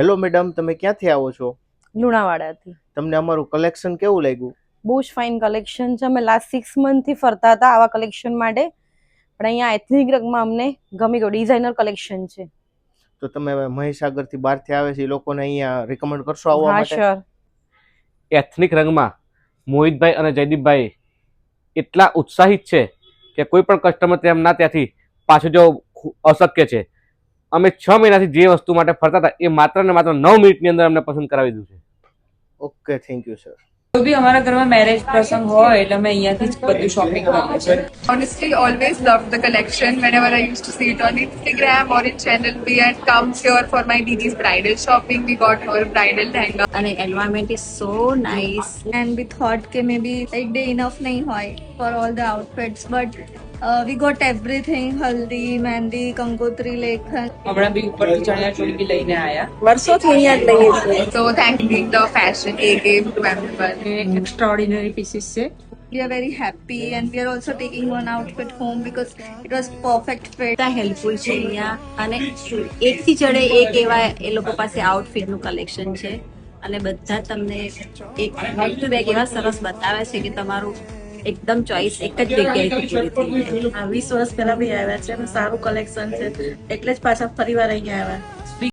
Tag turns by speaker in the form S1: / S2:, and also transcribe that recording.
S1: Hello madam તમે ક્યાંથી આવો છો?
S2: લુણાવાડાથી.
S1: તમને અમારું કલેક્શન કેવું લાગ્યું?
S2: બહુ જ ફાઇન કલેક્શન છે. અમે લાસ્ટ સિક્સ મંથથી ફરતા હતા આવા કલેક્શન માટે. પણ અહીંયા એથનિક રંગમાં અમને ગમી ગયું ડિઝાઇનર કલેક્શન છે.
S1: તો તમે મહીસાગરથી બહારથી આવે છે એ લોકોને અહીંયા રિકમેન્ડ કરશો આવવા
S2: હા
S1: માટે?
S2: શ્યોર
S3: એથનિક રંગમાં મોહિતભાઈ અને જયદીપભાઈ એટલા ઉત્સાહિત છે કે કોઈ પણ કસ્ટમર તેમના ત્યાંથી પાછું જવું અશક્ય છે. અમે છ મહિનાથી જે વસ્તુ માટે ફરતા હતા એ માત્ર ને માત્ર નવ મિનિટની અંદર અમને પસંદ કરાવી દીધું છે
S1: ઓકે થેન્ક યુ સર
S4: કોઈ બી અમારા ઘરમાં મેરેજ પ્રસંગ હોય એટલે અમે અહીંયાથી જ બધું શોપિંગ કરીએ છીએ
S5: honestly always loved the collection whenever I used to see it on Instagram or in Channel B and come here for my Didi's bridal shopping. We got her bridal lehenga.
S6: and the environment is so nice.
S7: and we thought કે maybe એક day enough નહીં હોય for all the outfits but uh, we got everything haldi mehndi કંકોત્રી લેખન
S4: હમણાં બી ઉપરથી ચણિયા ચોળી બી લઈને આયા
S6: વર્ષોથી અહીંયા જ લઈએ છીએ
S5: So thanking the fashion A gave to everyone.
S6: Extraordinary pieces છે
S7: we are very happy and we are also taking one outfit home because it was perfect fit
S6: helpful છે અહીંયા અને એકથી ચડે એક એવા એ લોકો પાસે આઉટફિટનું કલેક્શન છે અને બધા તમને એક ટુ બેક એવા સરસ બતાવે છે કે તમારું એકદમ ચોઈસ એક જ જાય
S8: વીસ વર્ષ પહેલા બી આવ્યા છે સારું કલેક્શન છે. એટલે જ પાછા ફરી વાર અહીંયા આવ્યા.